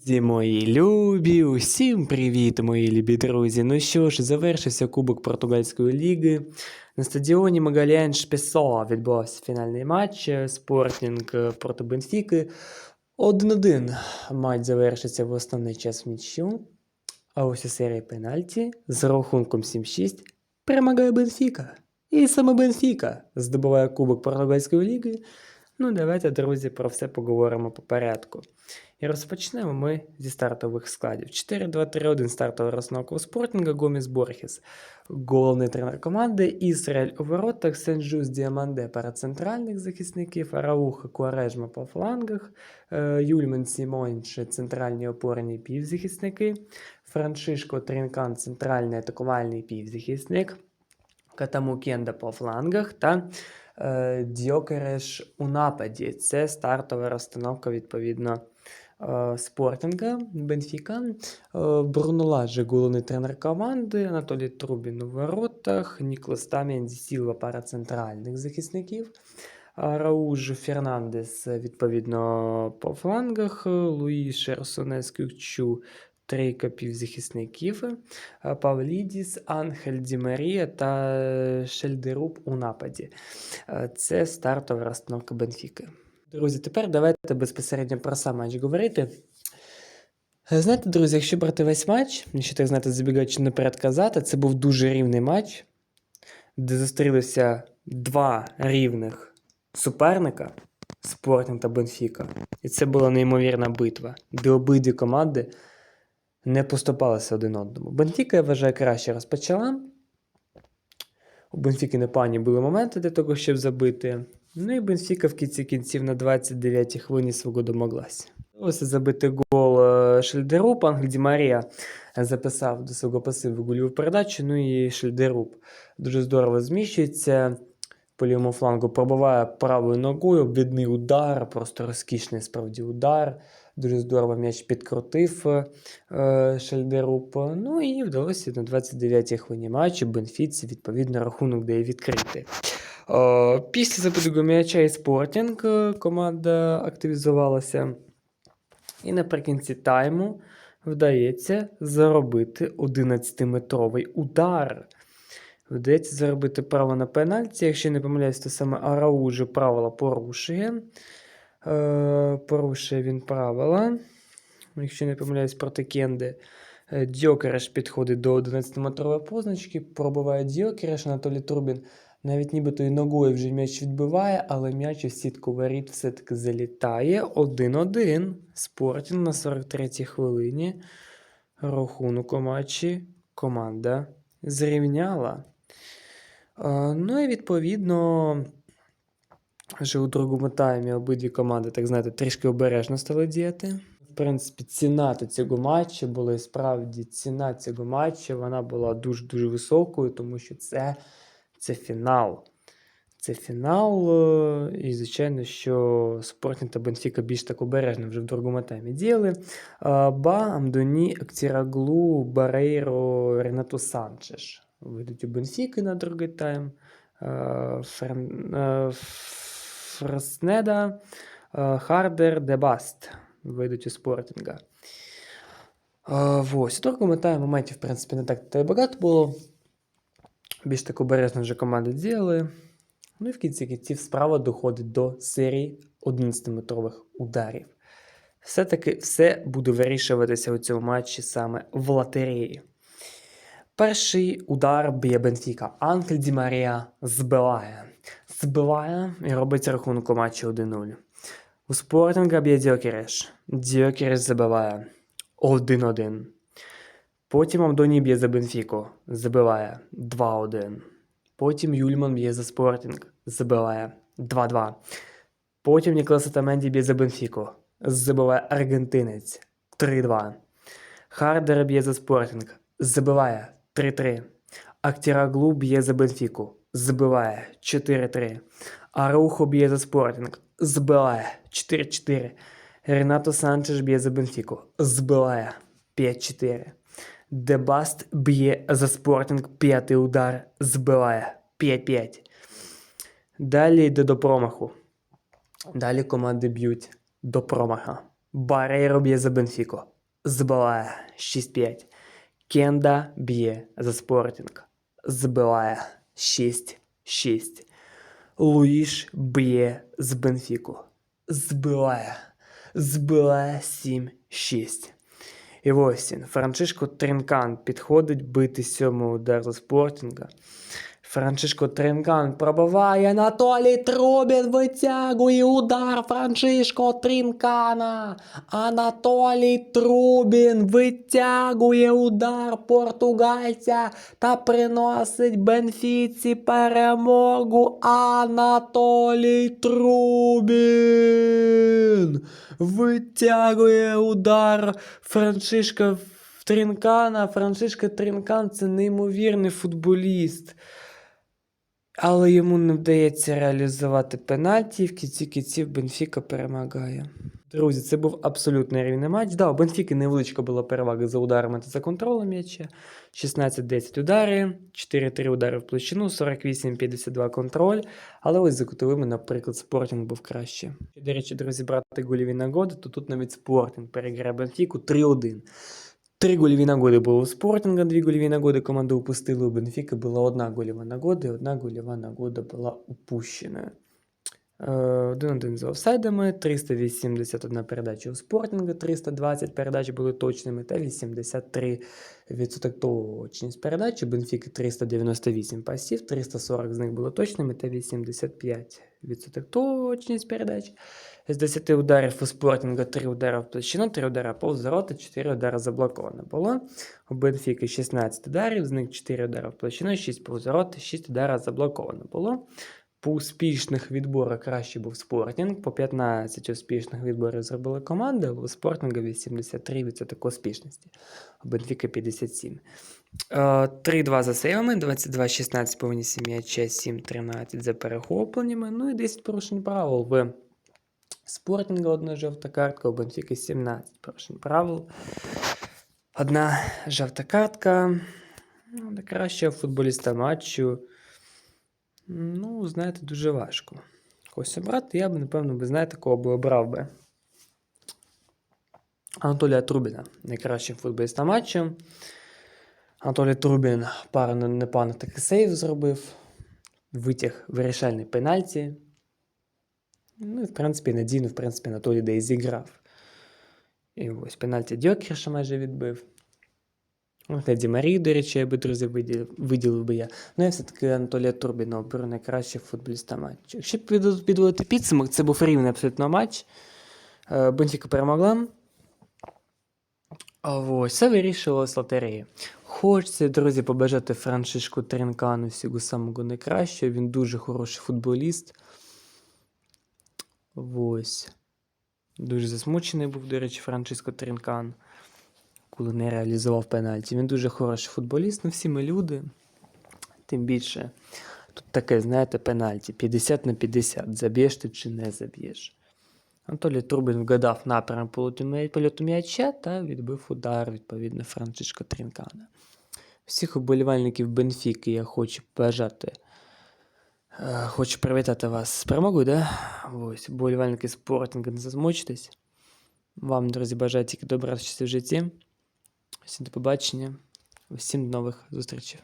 Друзі мої любі, усім привіт, мої любі друзі. Ну що ж, завершився Кубок Португальської ліги. На стадіоні Магалян Шпесо відбувався фінальний матч Спортінг е, проти Бенфіки. 1-1 матч завершився в основний час в нічю. А ось у серії пенальті з рахунком 7-6 перемагає Бенфіка. І саме Бенфіка здобуває Кубок Португальської ліги. Ну, давайте, друзі, про все поговоримо по порядку. І розпочнемо ми зі стартових складів. 4-2-3-1 стартова розстановка у Спортінга, Гоміс Борхес, головний тренер команди, Ісраель у воротах, Сен-Жус Діаманде пара центральних захисників, Арауха Куарежма по флангах, е, Юльман Сімонч центральні опорні півзахисники, Франшишко Трінкан центральний атакувальний півзахисник, Катаму Кенда по флангах та Дьокереш у нападі. Це стартова розстановка, відповідно, е, Спортінга, Бенфіка. Е, Бруно Ладже, головний тренер команди, Анатолій Трубін у воротах, Ніклас Там'янзі Сілва пара центральних захисників. Рауж Фернандес, відповідно, по флангах, Луї Шерсонес Кюкчу, трійка півзахисників, Павлідіс, Анхель Ді Марія та Шельдеруб у нападі. Е, Це стартова розстановка Бенфіки. Друзі, тепер давайте безпосередньо про сам матч говорити. Е, Знаєте, друзі, якщо брати весь матч, якщо так знаєте, забігаючи наперед казати, це був дуже рівний матч, де зустрілися два рівних суперника Спортінг та Бенфіка. І це була неймовірна битва, де обидві команди не поступалися один одному. Бенфіка, я вважаю, краще розпочала. У Бенфіки на пані були моменти для того, щоб забити. Ну і Бенфіка в кінці кінців на 29-й хвилині свого домоглася. Ось забити гол е, Шельдеруб. Ангель Ді Марія записав до свого пасиву гольову передачу. Ну і Шельдеруб дуже здорово зміщується. По лівому флангу пробиває правою ногою, обідний удар, просто розкішний справді удар. Дуже здорово м'яч підкрутив е, Шельдеруб. Ну і вдалося на 29-й хвилині матчу Бенфіці, відповідно, рахунок дає відкрити. Е, після забитого м'яча і Спортінг е, команда активізувалася. І наприкінці тайму вдається заробити 11-метровий удар. Вдається заробити право на пенальті. Якщо не помиляюсь, то саме Араужо правила порушує. Е, порушує він правила. Якщо не помиляюсь проти Кенди. Е, Дьокереш підходить до 11-метрової позначки, пробиває Дьокереш, Анатолій Трубін навіть нібито і ногою вже м'яч відбиває, але м'яч у сітку воріт все-таки залітає. 1-1. Спортінг на 43-й хвилині. Рахунок у матчі команда зрівняла. Ну і відповідно, вже у другому таймі обидві команди, так знаєте, трішки обережно стали діяти. В принципі, ціна до цього матчу була і справді ціна цього матчу вона була дуже-дуже високою, тому що це, це фінал. Це фінал, е, і, звичайно, що Спортінг та Бенфіка більш так обережно вже в другому таймі діяли. Ба, Амдоні, Актіраглу, Барейро, Ренато Санчеш вийдуть у Бенфіки на другий тайм. Френ- е, Фреснеда, е, Хардер, Дебаст вийдуть у Спортінга. Ось, у другому моментів, в принципі, не так багато було. Більш так обережно вже команди діяли. Ну і в кінці кінців справа доходить до серії 11-метрових ударів. Все-таки все буде вирішуватися у цьому матчі саме в лотереї. Перший удар б'є Бенфіка. Анхель Ді Марія збиває. Збиває і робить рахунок у матчі 1-0. У Спортинга б'є Дьокереш. Дьокереш забиває 1-1. Потім Амдоні б'є за Бенфіку. Забиває 2-1. Потім Юльман б'є за Спортінг. Забиває 2-2. Потім Ніколас Атаменді б'є за Бенфіку. Забиває аргентинець 3-2. Хардер б'є за Спортінг. Забиває 3-3. Актіраглу б'є за Бенфіку. Забиває 4-3. Арухо б'є за Спортінг. Збиває 4-4. Ренато Санчеш б'є за Бенфіку. Збиває 5-4. Дебаст б'є за Спортінг. П'ятий удар. Збиває 5-5. Далі йде до промаху. Далі команди б'ють до промаха. Барейро б'є за Бенфіку. Збиває 6-5. Кенда б'є за Спортінг. Збиває 6-6. Луїш б'є з Бенфіку. Збиває. Збиває 7-6. І ось він, Францишко Тринкан підходить бити сьомий удар за Спортінга. Францишко Тринкан пробиває, Анатолій Трубін витягує удар Францишко Тринкана. Анатолій Трубін витягує удар португальця та приносить Бенфіці перемогу. Анатолій Трубін витягує удар Францишка Тринкана. Францишка Тринкан це неймовірний футболіст. Але йому не вдається реалізувати пенальті, і в кінці кінців Бенфіка перемагає. Друзі, це був абсолютно рівний матч. Да, у Бенфіки невеличка була перевага за ударами та за контролем м'яча. 16-10 удари, 4-3 удари в площину, 48-52 контроль. Але ось за кутовими, наприклад, Спортінг був краще. До речі, друзі, брати гольові нагоди, то тут навіть Спортінг переграє Бенфіку 3-1. Три гольові нагоди було у Спортінга, дві гольові нагоди команда упустили. У Бенфіки була одна гольова нагода, і одна гольова нагода була упущена. Е, 1-1 за офсайдами, 381 передача у Спортінга, 320 передач були точними та 83% точність передачі. У Бенфіки 398 пасів, 340 з них були точними та 85% точність передач. З 10 ударів у Спортінга 3 удари в площину, 3 удари повз ворота, 4 удари заблоковано було. У Бенфіки 16 ударів, з них 4 удари в площину, 6 повз ворота, 6 ударів заблоковано було. По успішних відборах краще був Спортінг. По 15 успішних відборів зробили команди, але у Спортінга 83% успішності. У Бенфіка 57. Е, 3-2 за сейвами, 22-16 по винісі м'яча, 7-13 за перехопленнями, ну і 10 порушень правил в Спортінга одна жовта картка, у Бенфіки 17 порушень правил. Одна жовта картка. Ну, футболіста матчу. Ну, знаєте, дуже важко. Когось обрати, я б, напевно, би, знаєте, кого би обрав би. Анатолія Трубіна, найкращим футболістом матчу. Анатолій Трубін пару непоганих такий сейв зробив. Витяг вирішальний пенальті. Ну, і, в принципі, надійно, в принципі, Анатолій де і зіграв. І ось пенальті Дьокерша майже відбив. От Еді Марії, до речі, я би, друзі, виділив, би я. Ну, я все-таки Анатолія Турбіна оберу найкращого футболіста матчу. Якщо підводити підсумок, це був рівний абсолютно матч. Е, Бенфіка перемогла. А ось, це вирішилось лотереї. Хочеться, друзі, побажати Францишку Тринкану всього самого найкращого. Він дуже хороший футболіст. Ось. Дуже засмучений був, до речі, Франциско Тринкан, коли не реалізував пенальті. Він дуже хороший футболіст, ну всі ми люди. Тим більше, тут таке, знаєте, пенальті 50 на 50. Заб'єш ти чи не заб'єш. Анатолій Трубін вгадав напрям м'яча та відбив удар, відповідно, Францишко Тринкана. Всіх уболівальників Бенфіки я хочу бажати. Е, Хочу привітати вас з перемогою, да? Ось, болівальники спортинга, не засмучтесь. Вам, друзі, бажаю тільки добра в житті. Всім до побачення. Всім нових зустрічей.